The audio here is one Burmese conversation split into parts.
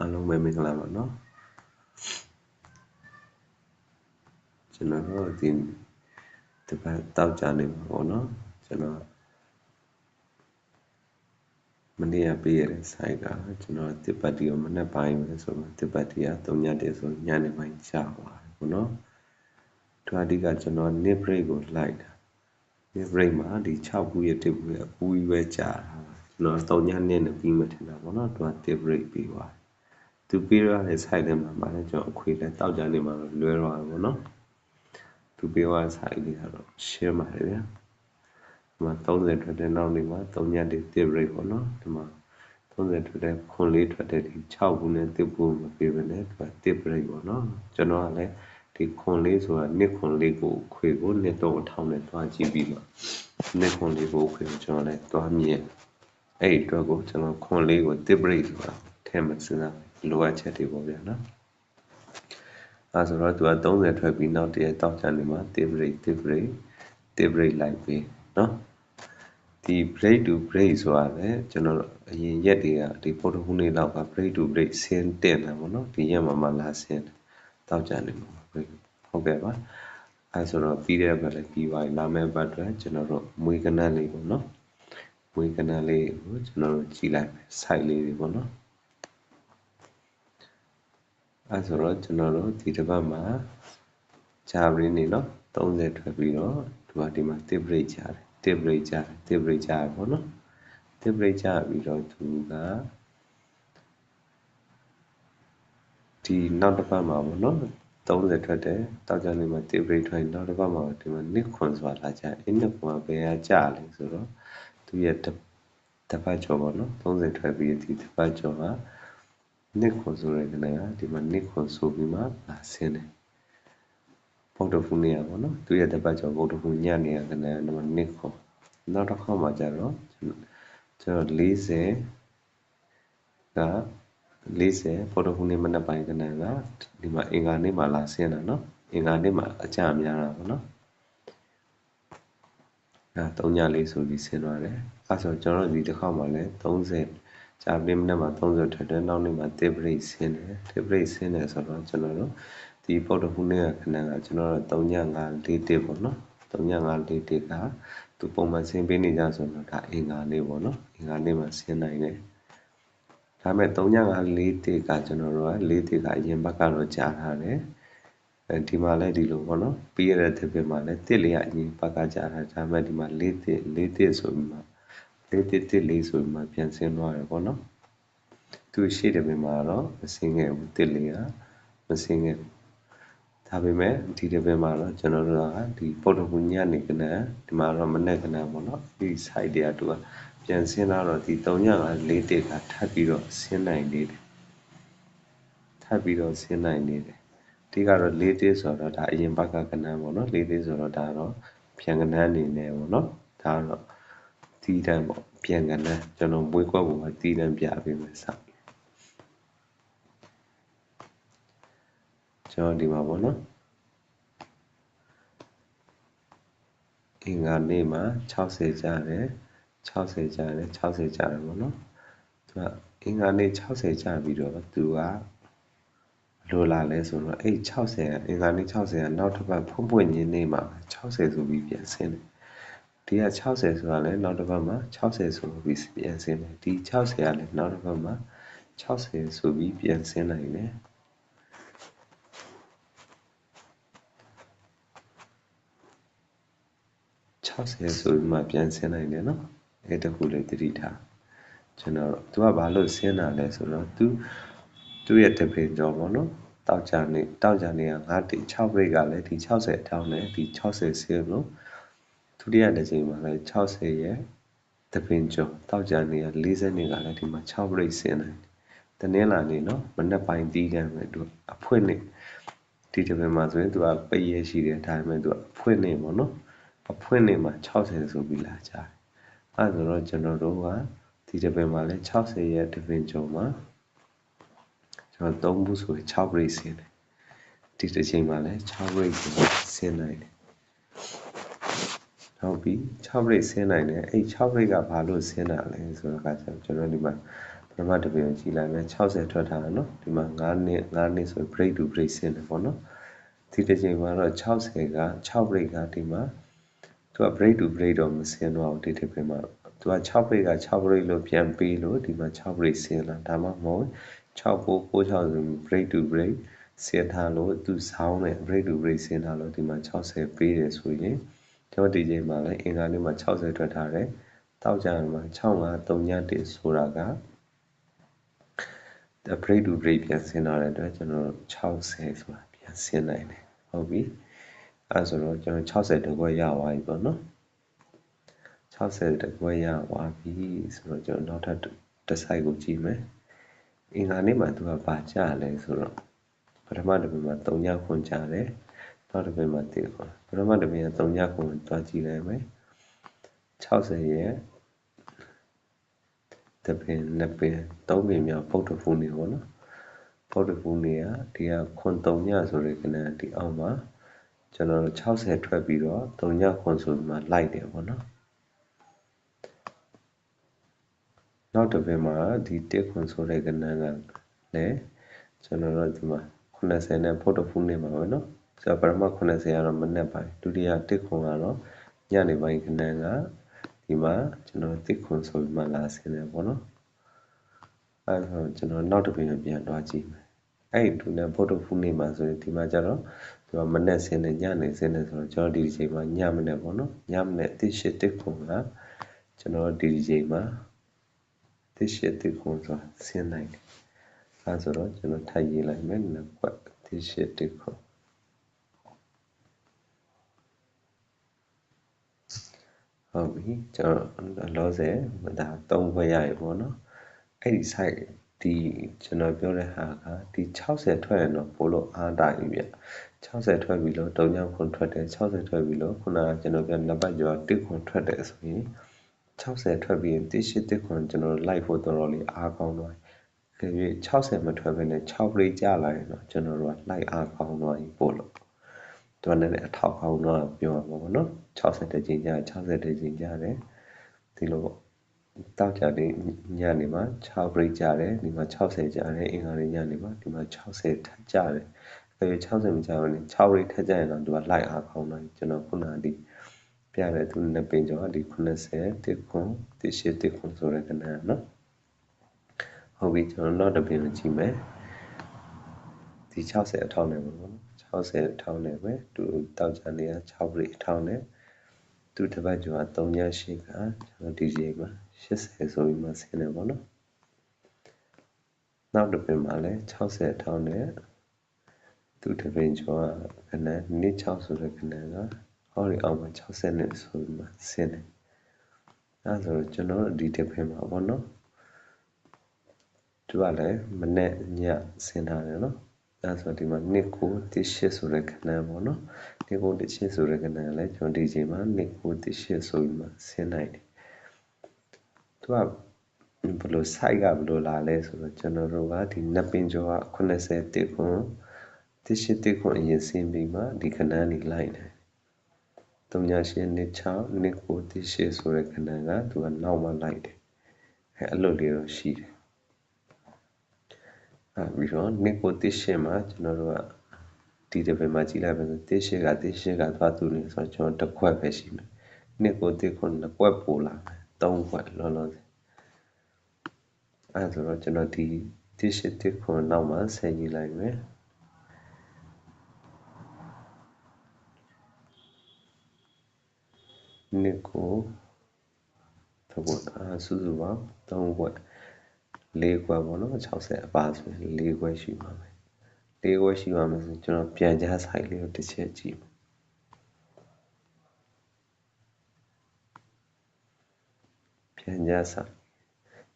အားလုံးပဲမင်္ဂလာပါနော်ကျွန်တော်တို့ဒီတပတ်တောက်ကြနေပါဘောနော်ကျွန်တော်မနေ့ကပေးရတဲ့ site ကကျွန်တော်တစ်ပတ်တီကိုမနေ့ပိုင်းပဲဆိုတော့တစ်ပတ်တီက3ညတည်းဆိုညနေပိုင်းကြာပါတယ်ဘောနော်သူအဓိကကျွန်တော် net break ကိုလိုက်တာ net break မှာဒီ6ခုရဲ့တစ်ခုရဲ့အပူကြီးပဲကြာတာကျွန်တော်3ညနဲ့ပြီးမှထင်တာဘောနော်သူကတစ် break ပြီးသွား သူပေးရတဲ့ site ထဲမှာလည်းကျွန်တော်အခွေလဲတောက်ကြနေမှာလွဲသွားတယ်ပေါ့နော်သူပေးရတဲ့ site လေးကတော့ share ပါတယ်ဗျာဒီမှာ30ထွက်တဲ့နောက်နေ့မှာ3ညတည်း tip rate ပေါ့နော်ဒီမှာ30ထွက်တဲ့ခွန်လေးထွက်တဲ့ဒီ6ခုနဲ့ tip ဖို့မပေးဘဲနဲ့သူက tip rate ပေါ့နော်ကျွန်တော်ကလည်းဒီခွန်လေးဆိုတာနှစ်ခွန်လေးကိုခွေကိုနှစ်တော့အထောင်နဲ့တွားကြည့်ပြီးမှနှစ်ခွန်လေးကိုခွေကိုကျွန်တော်လည်းတွားမြင်အဲ့ဒီအတွက်ကိုကျွန်တော်ခွန်လေးကို tip rate ဆိုတာထဲမှာစဉ်းစား လိုအပ်ချက်တွေပေါ့ဗျာနော်အဲဆိုတော့သူက30ထွက်ပြီးနောက်တရက်တောက်ချနေမှာ tip rate tip rate tip rate လိုက်ပြီးနော်ဒီ break to break ဆိုတာလည်းကျွန်တော်အရင်ရက်တွေကဒီပေါ်တခုနေလောက်က break to break ဆင်းတင်တယ်ပေါ့နော်ဒီရက်မှာမှလာဆင်းတောက်ချနေမှာ break ဟုတ်ကဲ့ပါအဲဆိုတော့ပြီးတဲ့ဘက်လည်းပြီးသွားပြီလာမယ့်ဘက်အတွက်ကျွန်တော်တို့မွေးကနန်းလေးပေါ့နော်မွေးကနန်းလေးကိုကျွန်တော်တို့ကြည့်လိုက်မယ် site လေးတွေပေါ့နော် အဲဆိုတော့ကျွန်တော်တို့ဒီတစ်ပတ်မှာဂျာဘရင်းနေနော်30ထွက်ပြီးတော့ဒီမှာဒီမှာ tip rate ကြားတယ် tip rate ကြားတယ် tip rate ကြားတယ်ပေါ့နော် tip rate ကြားပြီးတော့သူကဒီနောက်တစ်ပတ်မှာပေါ့နော်30ထွက်တယ်တောက်ကြနေမှာ tip rate ထွက်နောက်တစ်ပတ်မှာဒီမှာနှစ်ခွန်ဆိုတာလာကြအင်းနှစ်ခွန်ကဘယ်ကကြလဲဆိုတော့သူရဲ့တစ်ပတ်ကျော်ပေါ့နော်30ထွက်ပြီးဒီတစ်ပတ်ကျော်က နှစ်ခွန်ဆိုတဲ့ကနေကဒီမှာနှစ်ခွန်ဆိုပြီးမှလာဆင်းတယ်ဗုဒ္ဓဖူးနေရပေါ့နော်သူရဲ့တပတ်ကျော်ဗုဒ္ဓဖူးညနေရကနေဒီမှာနှစ်ခွန်နောက်တစ်ခါမှကျတော့ကျွန်တော်40က40ဗုဒ္ဓဖူးနေမနက်ပိုင်းကနေကဒီမှာအင်္ဂါနေ့မှာလာဆင်းတာနော်အင်္ဂါနေ့မှာအကြများတာပေါ့နော်အဲ3ညလေးဆိုပြီးဆင်းသွားတယ်အဲဆိုကျွန်တော်ဒီတစ်ခါမှလည်း30 ကြာပြီးမနေ့မှာ30ထွက်တယ်နောက်နေ့မှာ tip rate ဆင်းတယ် tip rate ဆင်းတယ်ဆိုတော့ကျွန်တော်တို့ဒီပုတ်တခုနဲ့ခဏကကျွန်တော်တို့3ည5 4တစ်ပေါ့နော်3ည5 4တစ်ကသူပုံမှန်ဆင်းပေးနေကြဆိုတော့ဒါအင်္ဂါနေ့ပေါ့နော်အင်္ဂါနေ့မှာဆင်းနိုင်တယ်ဒါမဲ့3ည5 4တစ်ကကျွန်တော်တို့က4တစ်ကအရင်ဘက်ကတော့ကြားထားတယ်အဲဒီမှာလည်းဒီလိုပေါ့နော်ပြီးရတဲ့တစ်ပင်မှာလည်းတစ်လေးကအရင်ဘက်ကကြားထားဒါမဲ့ဒီမှာ4တစ်4တစ်ဆိုပြီးမှ လေးတစ်တစ်လေးဆိုပြီးမှပြန်ဆင်းသွားတယ်ပေါ့နော်သူရှိတယ်ပြင်မှာတော့မဆင်းခဲ့ဘူးတစ်လေးကမဆင်းခဲ့ဘူးဒါပေမဲ့ဒီတစ်ပင်မှာတော့ကျွန်တော်တို့ကဒီပုတ်တခုညနေကနဒီမှာတော့မနေ့ကနပေါ့နော်ဒီ site တွေကသူကပြန်ဆင်းလာတော့ဒီ3ညကလေးတစ်ကထပ်ပြီးတော့ဆင်းနိုင်နေတယ်ထပ်ပြီးတော့ဆင်းနိုင်နေတယ်ဒီကတော့လေးတစ်ဆိုတော့ဒါအရင်ဘက်ကကနန်းပေါ့နော်လေးတစ်ဆိုတော့ဒါတော့ပြန်ကနန်းအနေနဲ့ပေါ့နော်ဒါတော့ တီးတန်းပေါ့ပြန်ကနန်းကျွန်တော်မွေးကွက်ပုံမှာတီးတန်းပြပေးမယ်စကျွန်တော်ဒီမှာပေါ့နော်အင်္ဂါနေ့မှာ60ကျတယ်60ကျတယ်60ကျတယ်ပေါ့နော်သူကအင်္ဂါနေ့60ကျပြီးတော့သူကလိုလာလဲဆိုတော့အဲ့60ကအင်္ဂါနေ့60ကနောက်တစ်ပတ်ဖုံးပွင့်ညင်းနေမှာ60ဆိုပြီးပြန်ဆင်းတယ် ဒီက60ဆိုတာလည်းနောက်တစ်ပတ်မှာ60ဆိုပြီးပြန်ဆင်းတယ်ဒီ60ကလည်းနောက်တစ်ပတ်မှာ60ဆိုပြီးပြန်ဆင်းနိုင်တယ်60ဆိုပြီးမှပြန်ဆင်းနိုင်တယ်နော်အဲ့တခုလေးတတိထားကျွန်တော်သူကဘာလို့ဆင်းတာလဲဆိုတော့သူသူ့ရဲ့တပင်ကြောပေါ့နော်တောက်ကြနေတောက်ကြနေက9တိ6 break ကလည်းဒီ60အထောင်းနဲ့ဒီ60ဆင်းလို့ ဒုတိယတစ်ချိန်မှာလည်း60ရဲ့တပင်ကျော်တောက်ကြနေက40နေကလည်းဒီမှာ6 break ဆင်းနိုင်တယ်တနင်္လာနေ့နော်မနေ့ပိုင်းတီးကမ်းပဲသူအဖွင့်နေဒီတပင်မှာဆိုရင်သူကပိတ်ရရှိတယ်ဒါပေမဲ့သူကအဖွင့်နေပေါ့နော်အဖွင့်နေမှာ60ဆိုပြီးလာကြတယ်အဲဆိုတော့ကျွန်တော်တို့ကဒီတပင်မှာလည်း60ရဲ့တပင်ကျော်မှာကျွန်တော်3ဘူးဆိုရင်6 break ဆင်းတယ်ဒီတစ်ချိန်မှာလည်း6 break ဆင်းနိုင်တယ် ဟုတ်ပြီ6 break ဆင်းနိုင်တယ်အဲ့6 break ကဘာလို့ဆင်းတာလဲဆိုတော့ကကျွန်တော်ဒီမှာပထမတစ်ပင်ကိုကြည့်လိုက်မယ်60ထွက်ထားတာနော်ဒီမှာ9နှစ်9နှစ်ဆို break to break ဆင်းတယ်ပေါ့နော်ဒီတစ်ချိန်မှာတော့60က6 break ကဒီမှာသူက break to break တော့မဆင်းတော့ဘူးဒီတစ်ပင်မှာသူက6 break က6 break လို့ပြန်ပေးလို့ဒီမှာ6 break ဆင်းလာဒါမှမဟုတ်6 9 9 6ဆို break to break ဆင်းထားလို့သူစောင်းနဲ့ break to break ဆင်းထားလို့ဒီမှာ60ပေးတယ်ဆိုရင် ကျွန်တော်ဒီချိန်မှာလည်းအင်္ဂါနေ့မှာ60ထွက်ထားတယ်တောက်ကြမှာ6531ဆိုတာက break to break ပြန်ဆင်းလာတဲ့အတွက်ကျွန်တော်60ဆိုတာပြန်ဆင်းနိုင်တယ်ဟုတ်ပြီအဲဆိုတော့ကျွန်တော်60တကွက်ရသွားပြီပေါ့နော်60တကွက်ရသွားပြီဆိုတော့ကျွန်တော်နောက်ထပ်တစ် site ကိုကြည့်မယ်အင်္ဂါနေ့မှာသူကဘာကြလဲဆိုတော့ပထမတစ်ပင်မှာ3ညခွန်ကြတယ် နောက်တစ်ပိတ်မှာတည်ခေါ်ပထမတစ်ပိတ်က3ညကုန်တွားကြည့်လိုက်မယ်60ရက်တပင်နှစ်ပင်သုံးပင်မြောက်ပုတ်တဖူးနေပေါ့နော်ပုတ်တဖူးနေကဒီကခွန်3ညဆိုတဲ့ကဏ္ဍဒီအောက်မှာကျွန်တော်တို့60ထွက်ပြီးတော့3ညခွန်ဆိုမှလိုက်တယ်ပေါ့နော်နောက်တစ်ပင်မှာဒီတက်ခွန်ဆိုတဲ့ကဏ္ဍကလည်းကျွန်တော်တို့ဒီမှာ90နဲ့ပုတ်တဖူးနေမှာပဲနော် ဆိုတော့ပထမ80ကတော့မနေ့ပိုင်းဒုတိယ1ခွန်ကတော့ညနေပိုင်းကနန်ကဒီမှာကျွန်တော်တစ်ခွန်ဆိုပြီးမှလာဆင်းတယ်ပေါ့နော်အဲဒါကျွန်တော်နောက်တစ်ပြင်ပြန်တွားကြည့်မယ်အဲ့ဒီဒူနဲ့ဗုဒ္ဓဖူးနေမှာဆိုရင်ဒီမှာကျတော့ဒီမှာမနေ့ဆင်းနေညနေဆင်းနေဆိုတော့ကျွန်တော်ဒီဒီချိန်မှာညမနေ့ပေါ့နော်ညမနေ့တစ်ရှစ်တစ်ခွန်ကကျွန်တော်ဒီဒီချိန်မှာတစ်ရှစ်တစ်ခွန်ဆိုတာဆင်းနိုင်တယ်အဲဆိုတော့ကျွန်တော်ထပ်ရေးလိုက်မယ်နှစ်ခွက်တစ်ရှစ်တစ်ခွန် ဟုတ်ပြီကျွန်တော်လောဆယ်ဒါ၃ခွဲရရပေါ့နော်အဲ့ဒီ site ဒီကျွန်တော်ပြောတဲ့ဟာကဒီ60ထွက်ရင်တော့ပို့လို့အားတာပြီဗျ60ထွက်ပြီလို့3ညခွန်ထွက်တယ်60ထွက်ပြီလို့ခုနကကျွန်တော်ပြောနံပါတ်ကျော်1ခွန်ထွက်တယ်ဆိုရင်60ထွက်ပြီးရင်1 8ခွန်ကျွန်တော်လိုက်ဖို့တော်တော်လေးအားကောင်းသွားတယ်ခေ60မထွက်ဘဲနဲ့6 break ကြာလာရင်တော့ကျွန်တော်တို့ကလိုက်အားကောင်းသွားပြီပို့လို့ သူကလည်းအထောက်အောင်တော့ပြောမှာပေါ့နော်60တကြိမ်ကြာ60တကြိမ်ကြာတယ်ဒီလိုတောက်ကြတဲ့ညနေမှာ6 break ကြာတယ်ဒီမှာ60ကြာတယ်အင်္ဂါနေ့ညနေမှာဒီမှာ60ထပ်ကြာတယ်အဲ60မကြာဘူးလေ6 break ထပ်ကြာရင်တော့သူကလိုက်အားကောင်းတယ်ကျွန်တော်ခုနကဒီပြတယ်သူနှစ်ပင်ကျော်ဒီ90တစ်ခွန်တစ်ရှစ်တစ်ခွန်ဆိုတဲ့ကဏ္ဍနော်ဟုတ်ပြီကျွန်တော်နောက်တစ်ပင်ကိုကြည့်မယ်ဒီ60အထောက်နဲ့ပေါ့နော် 60အထောက်နဲ့ပဲသူတောက်ကြနေတာ6 break အထောက်နဲ့သူတစ်ပတ်ကျော်က3ညရှိကကျွန်တော်ဒီချိန်မှာ80ဆိုပြီးမှဆင်းတယ်ပေါ့နော်နောက်တစ်ပင်မှာလည်း60ထောင်းနဲ့သူတစ်ပင်ကျော်ကခဏနှစ်6ဆိုတဲ့ခဏကဟောဒီအောင်မှာ60နဲ့ဆိုပြီးမှဆင်းတယ်အဲဆိုတော့ကျွန်တော်ဒီတစ်ပင်မှာပေါ့နော်သူကလည်းမနေ့ညဆင်းထားတယ်နော် အဲဆိုဒီမှာနှစ်ကိုတစ်ရှစ်ဆိုတဲ့ခဏပေါ့နော်နှစ်ကိုတစ်ရှစ်ဆိုတဲ့ခဏလည်းကျွန်တော်ဒီချိန်မှာနှစ်ကိုတစ်ရှစ်ဆိုပြီးမှဆင်းနိုင်တယ်သူကဘယ်လို site ကဘယ်လိုလာလဲဆိုတော့ကျွန်တော်တို့ကဒီနှစ်ပင်ကျော်က80တိခွန်တစ်ရှိတိခွန်အရင်ဆင်းပြီးမှဒီခဏန်းလေးလိုက်တယ်တုံညာရှင်နှစ်6နှစ်ကိုတစ်ရှိဆိုတဲ့ခဏန်းကသူကနောက်မှလိုက်တယ်အဲအဲ့လိုလေးတော့ရှိတယ်အဲ ပြီးတော့ နှစ်ကိုတစ်ရှိမှာကျွန်တော်တို့ကဒီတစ်ပင်မှာကြည့်လိုက်ပါဆိုတစ်ရှိကတစ်ရှိကသွားသူနေဆိုတော့ကျွန်တော်တစ်ခွက်ပဲရှိမယ်နှစ်ကိုတစ်ခွန်နှစ်ခွက်ပို့လာမယ်၃ခွက်လောလောဆယ်အဲဆိုတော့ကျွန်တော်ဒီဒီရှိတစ်ခွန်နောက်မှာဆက်ကြည့်လိုက်မယ်နှစ်ကိုတော့အာစုစုပေါင်း၃ခွက် ၄ခွက်ပေါ့နော်60အပါဆိုရင်၄ခွက်ရှိပါမယ်၄ခွက်ရှိပါမယ်ဆိုကျွန်တော်ပြန်ကြားဆိုင်လေးကိုတစ်ချက်ကြည့်မယ်ပြန်ကြားဆိုင်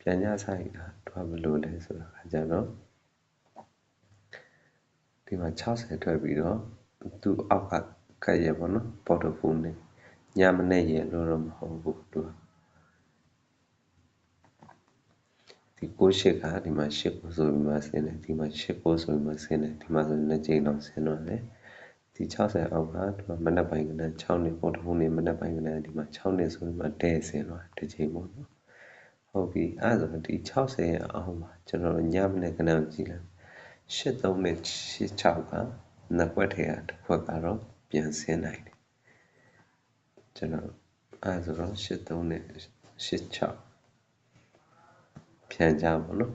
ပြန်ကြားဆိုင်ကတွားဘလို့လဲဆိုတာခါကြတော့ဒီမှာ60ထွက်ပြီးတော့သူ့အောက်ကကတ်ရပေါ့နော်ပေါ်တိုဖုန်းနဲ့ညမနဲ့ရလို့တော့မဟုတ်ဘူးသူဒီကို ရှစ်ကဒီမှာရှစ်ကိုဆိုပြီးမှဆင်းတယ်ဒီမှာရှစ်ကိုဆိုပြီးမှဆင်းတယ်ဒီမှာဆိုနှစ်ကြိမ်တော့ဆင်းတော့တယ်ဒီ60အောက်ကဒီမှာမနက်ပိုင်းကလည်း6နှစ်ပေါ်တိုဖုန်းနဲ့မနက်ပိုင်းကလည်းဒီမှာ6နှစ်ဆိုပြီးမှတဲဆင်းတော့တစ်ကြိမ်ပေါ့နော်ဟုတ်ပြီအဲ့ဒါဆိုဒီ60ရဲ့အောက်မှာကျွန်တော်တို့ညမနေ့ကနန်းကြည့်လိုက်83နဲ့86ကနှစ်ခွက်ထဲကတစ်ခွက်ကတော့ပြန်ဆင်းနိုင်တယ်ကျွန်တော်အဲ့ဒါဆိုတော့83နဲ့86 ပြန်ကြပါတော့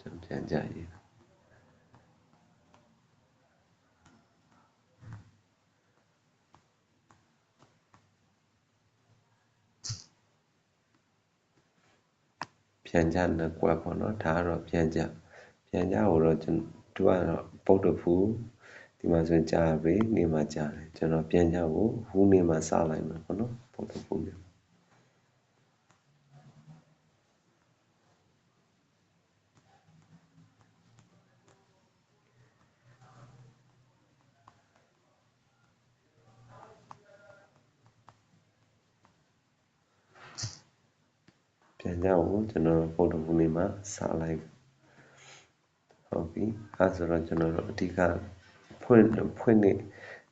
ကျွန်တော်ပြန်ကြရေးပြန်ကြနှစ်ကွက်ပေါ့နော်ဒါကတော့ပြန်ကြပြန်ကြကိုတော့ကျွန်သူကတော့ပုတ်တဖူဒီမှာဆိုကြာပြီနေမှာကြာတယ်ကျွန်တော်ပြန်ကြကိုဟူးနေမှာစလိုက်မှာပေါ့နော်ပုတ်တဖူနေ ပြန်ကြဖို့ကျွန်တော်ပုံတော်ပုံလေးမှာစာလိုက်ဟုတ်ပြီအဲဆိုတော့ကျွန်တော်တို့အဓိကဖွင့်ဖွင့်နေ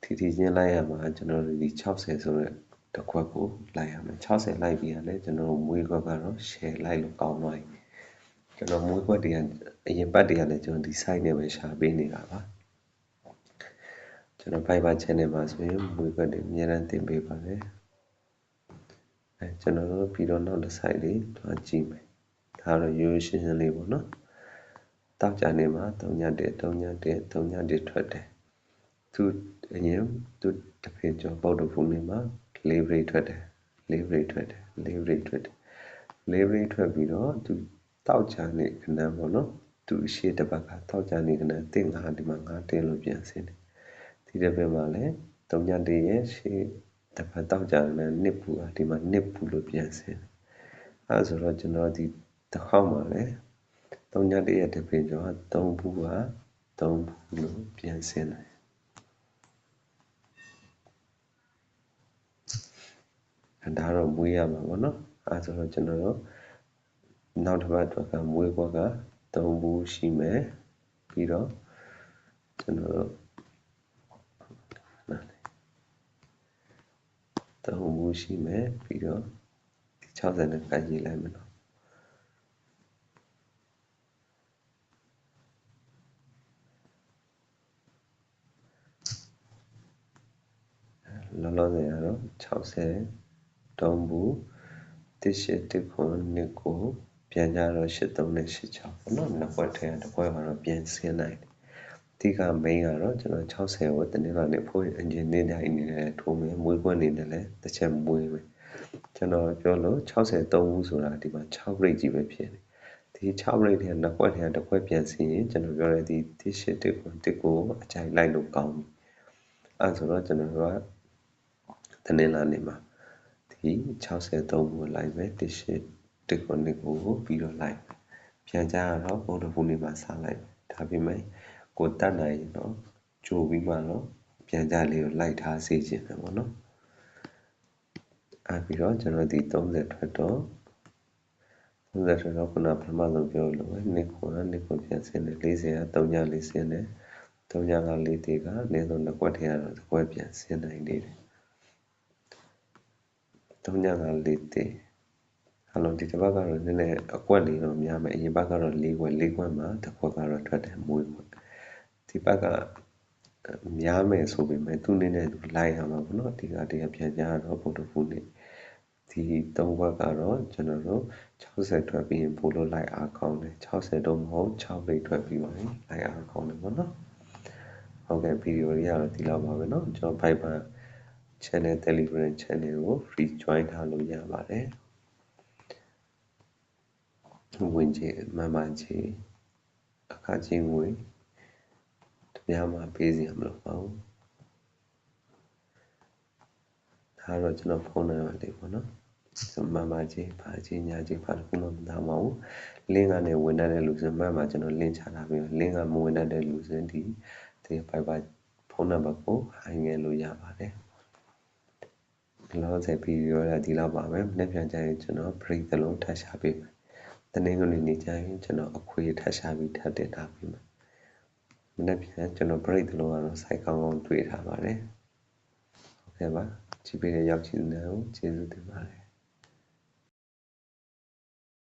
ထီထီချင်းလိုက်ရမှာကျွန်တော်တို့ဒီ60ဆိုတဲ့တစ်ခွက်ကိုလိုက်ရမယ်60လိုက်ပြီးရတယ်ကျွန်တော်တို့မွေးခွက်ကတော့ share လိုက်လို့ကောင်းသွားပြီကျွန်တော်မွေးခွက်တွေကအရင်ပတ်တွေကလည်းကျွန်တော်ဒီ site နဲ့ပဲရှာပေးနေတာပါကျွန်တော် Fiverr channel မှာဆိုရင်မွေးခွက်တွေအများအားတင်ပေးပါမယ် အဲကျွန်တော်တို့ပြီးတော့နောက်တစ် site လေးသွားကြည့်မယ်ဒါတော့ရိုးရိုးရှင်းရှင်းလေးပေါ့နော်တောက်ကြနေမှာ3ည1 3ည1 3ည1ထွက်တယ်သူအရင်သူတဖေကျော်ပေါက်တဖူးနေမှာ4 break ထွက်တယ်4 break ထွက်တယ်4 break ထွက်တယ်4 break ထွက်ပြီးတော့သူတောက်ကြနေခဏပေါ့နော်သူရှေ့တစ်ပတ်ကတောက်ကြနေခဏတင်ငါဒီမှာငါတင်လို့ပြန်ဆင်းတယ်ဒီတစ်ပတ်မှာလည်း3ည1ရဲ့ရှေ့ တစ်ပတ်တောက်ကြနေနှစ်ပူကဒီမှာနှစ်ပူလို့ပြန်ဆင်းတယ်အဲဆိုတော့ကျွန်တော်ဒီတစ်ခေါက်မှာလည်း3ည1ရဲ့တစ်ပင်ကျော်က3ဘူးက3ဘူးလို့ပြန်ဆင်းတယ်ဒါတော့မွေးရမှာပေါ့နော်အဲဆိုတော့ကျွန်တော်တို့နောက်တစ်ပတ်အတွက်ကမွေးဘွက်က3ဘူးရှိမယ်ပြီးတော့ကျွန်တော်တို့ 3ဘူးရှိမယ်ပြီးတော့ဒီ60နဲ့ကရေးလိုက်မယ်နော်လောလောဆယ်ကတော့60တုံးဘူးတစ်ရှစ်တစ်ခွန်နှစ်ကိုပြန်ကြတော့83နဲ့86ပေါ့နော်နှစ်ခွက်ထဲတစ်ခွက်ကတော့ပြန်ဆင်းနိုင်တယ် အဓိက main ကတော့ကျွန်တော်60ကိုတနင်္လာနေ့ဖို့ engine နေတိုင်းနေနဲ့ထိုးမယ်မွေးခွက်နေနဲ့လည်းတစ်ချက်မွေးမယ်ကျွန်တော်ပြောလို့63ဘူးဆိုတာဒီမှာ6 rate ကြီးပဲဖြစ်နေဒီ6 rate ထဲနှစ်ခွက်ထဲတစ်ခွက်ပြန်ဆင်းရင်ကျွန်တော်ပြောရတဲ့ဒီ1 8တစ်ခွန်တစ်ကိုအကြိုက်လိုက်လို့ကောင်းပြီအဲဆိုတော့ကျွန်တော်တို့ကတနင်္လာနေ့မှာဒီ63ကိုလိုက်မယ်1 8 1ခုနှစ်ကိုပြီးတော့လိုက်ပြန်ကြတော့ပုံတစ်ခုနေမှာစားလိုက်ဒါပေမဲ့ ကိုတတ်နိုင်ရင်တော့ကြိုပြီးမှတော့ပြန်ကြလေးကိုလိုက်ထားစေခြင်းပဲပေါ့နော်အဲပြီးတော့ကျွန်တော်ဒီ30ထွက်တော့30ထွက်တော့ခုနပထမဆုံးပြောလို့ပဲနှစ်ခုကနှစ်ခုပြန်ဆင်းတယ်40က3ည4ဆင်းတယ်3ညက4တေကအနည်းဆုံးတစ်ခွက်ထဲကတော့တစ်ခွက်ပြန်ဆင်းနိုင်နေတယ်၃ညက၄တေအလုံးဒီတစ်ပတ်ကတော့နည်းနည်းအကွက်လေးတော့များမယ်အရင်ဘက်ကတော့၄ခွက်၄ခွက်မှာတစ်ခွက်ကတော့ထွက်တယ်မွေးခွက် ဒီဘက်ကများမယ်ဆိုပေမဲ့သူ့နည်းနဲ့သူလိုက်ရမှာပေါ့နော်ဒီကတည်းကပြန်ကြတော့ဗုဒ္ဓဖူးနေ့ဒီ၃ခွက်ကတော့ကျွန်တော်တို့60ထွက်ပြီးရင်ပို့လို့လိုက်အားကောင်းတယ်60တော့မဟုတ်6လိတ်ထွက်ပြီးပါရင်လိုက်အားကောင်းတယ်ပေါ့နော်ဟုတ်ကဲ့ဗီဒီယိုလေးကတော့ဒီလောက်ပါပဲเนาะကျွန်တော် Viber channel Telegram channel ကို free join ထားလို့ရပါတယ်ဝင်ကြီးမှန်မှန်ကြီးအခါချင်းငွေ တရားမှာပေးစီရမလို့ပါဘူးဒါတော့ကျွန်တော်ဖုန်းနံပါတ်လေးပေါ့နော်မမကြီးဘာကြီးညာကြီးဘာလို့မှမသားမအောင်လင်းကနေဝင်တဲ့လူစမှန်မှာကျွန်တော်လင်းချတာပြီးလင်းကမဝင်တဲ့လူစဒီဒီ Viber ဖုန်းနံပါတ်ကိုဟိုင်းငယ်လို့ရပါတယ်လောဆယ်ဗီဒီယိုရဒီလောက်ပါပဲမနေ့ပြန်ကြရင်ကျွန်တော် break သလုံးထပ်ရှာပေးမယ်တနင်္ဂနွေနေ့ကျရင်ကျွန်တော်အခွေထပ်ရှာပြီးထပ်တင်ထားပေးမယ် မနေ့ပြန်ကျွန်တော် break သလုံးကတော့ site ကောင်းကောင်းတွေ့ထားပါတယ်ဟုတ်ကဲ့ပါကြည့်ပေးတဲ့ရောက်ချင်တဲ့ကိုကျေးဇူးတင်ပါတယ်